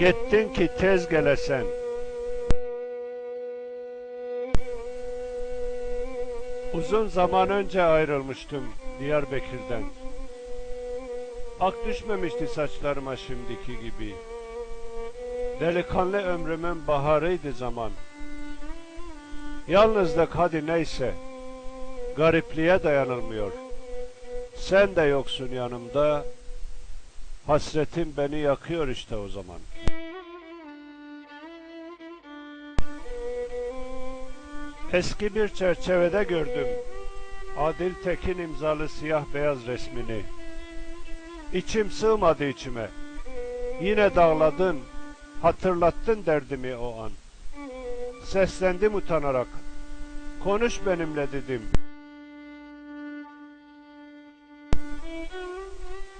Gittin ki tez gelesen. Uzun zaman önce ayrılmıştım Diyarbakır'dan. Ak düşmemişti saçlarıma şimdiki gibi. Delikanlı ömrümün baharıydı zaman. Yalnızlık hadi neyse. Garipliğe dayanılmıyor. Sen de yoksun yanımda. Hasretin beni yakıyor işte o zaman. Eski bir çerçevede gördüm. Adil Tekin imzalı siyah beyaz resmini. İçim sığmadı içime. Yine dağladın, hatırlattın derdimi o an. Seslendim utanarak. Konuş benimle dedim.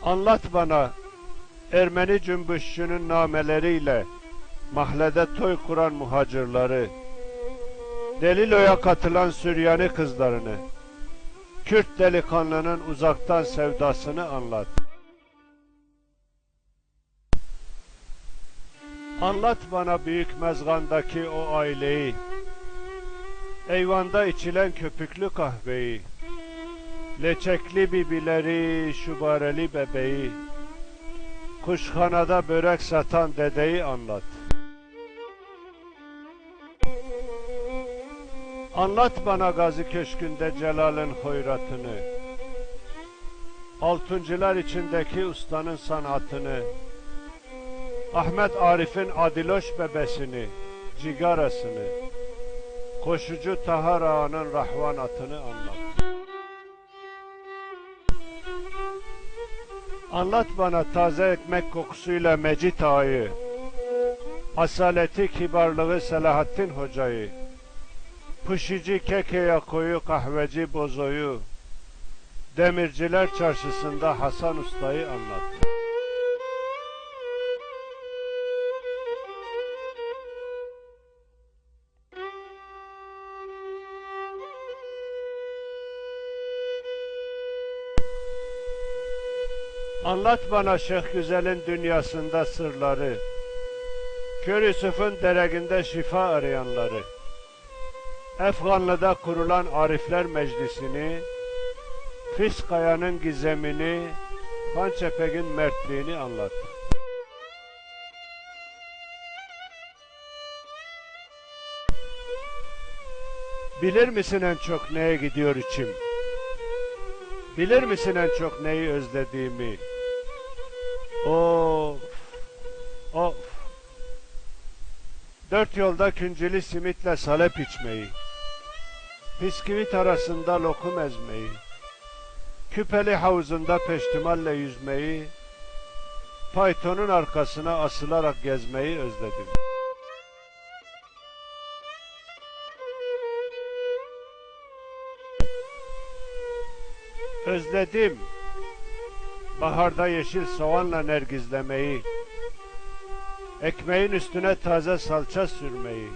Anlat bana Ermeni cümbüşçünün nameleriyle mahlede toy kuran muhacirleri, Delilo'ya katılan Süryani kızlarını, Kürt delikanlının uzaktan sevdasını anlat. Anlat bana büyük mezgandaki o aileyi, eyvanda içilen köpüklü kahveyi, leçekli bibileri, şubareli bebeği, kuşhanada börek satan dedeyi anlat. Anlat bana Gazi Köşkü'nde Celal'in hoyratını, Altıncılar içindeki ustanın sanatını, Ahmet Arif'in Adiloş bebesini, cigarasını, koşucu Tahar Ağa'nın rahvanatını anlat. Anlat bana taze ekmek kokusuyla Mecit Ağa'yı, asaleti kibarlığı Selahattin Hoca'yı, pışıcı keke yakoyu kahveci bozoyu, demirciler çarşısında Hasan Usta'yı anlat. Anlat bana Şeyh Güzel'in dünyasında sırları, Kör Yusuf'un dereginde şifa arayanları, Efganlı'da kurulan Arifler Meclisi'ni, Fiskaya'nın gizemini, Hançepek'in mertliğini anlat. Bilir misin en çok neye gidiyor içim? Bilir misin en çok neyi özlediğimi? Of, of. Dört yolda künceli simitle salep içmeyi, bisküvit arasında lokum ezmeyi, küpeli havuzunda peştimalle yüzmeyi, paytonun arkasına asılarak gezmeyi özledim. Özledim. Baharda yeşil soğanla nergizlemeyi, ekmeğin üstüne taze salça sürmeyi,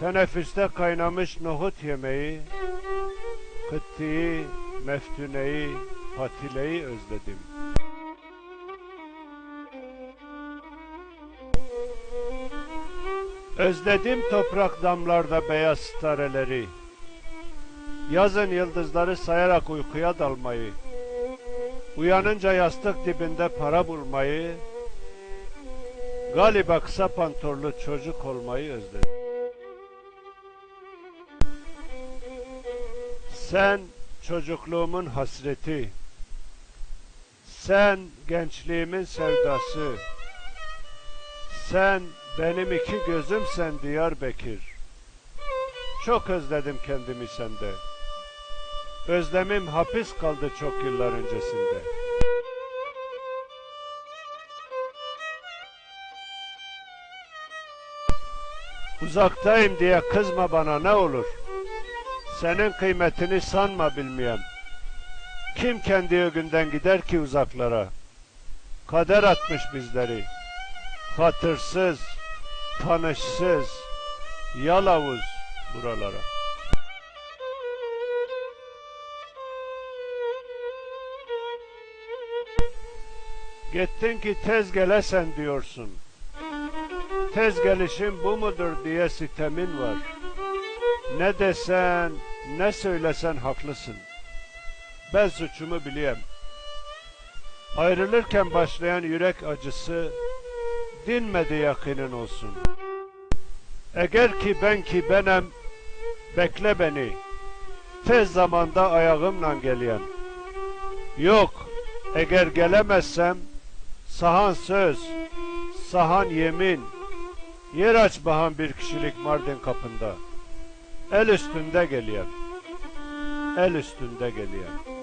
teneffüste kaynamış nohut yemeyi, kıttiyi, meftuneyi, patileyi özledim. Özledim toprak damlarda beyaz stareleri, Yazın yıldızları sayarak uykuya dalmayı, uyanınca yastık dibinde para bulmayı, galiba kısa pantorlu çocuk olmayı özledim. Sen çocukluğumun hasreti, sen gençliğimin sevdası, sen benim iki gözümsen Diyarbakır. Çok özledim kendimi sende. Özlemim hapis kaldı çok yıllar öncesinde. Uzaktayım diye kızma bana ne olur. Senin kıymetini sanma bilmeyen. Kim kendi ögünden gider ki uzaklara? Kader atmış bizleri. Hatırsız, tanışsız, yalavuz buralara. Gittin ki tez gelesen diyorsun. Tez gelişim bu mudur diye sitemin var. Ne desen, ne söylesen haklısın. Ben suçumu biliyorum. Ayrılırken başlayan yürek acısı dinmedi yakinin olsun. Eğer ki ben ki benem, bekle beni. Tez zamanda ayağımla geleyim. Yok, eğer gelemezsem, sahan söz, sahan yemin, yer aç bahan bir kişilik Mardin kapında. El üstünde geleyim. El üstünde geleyim.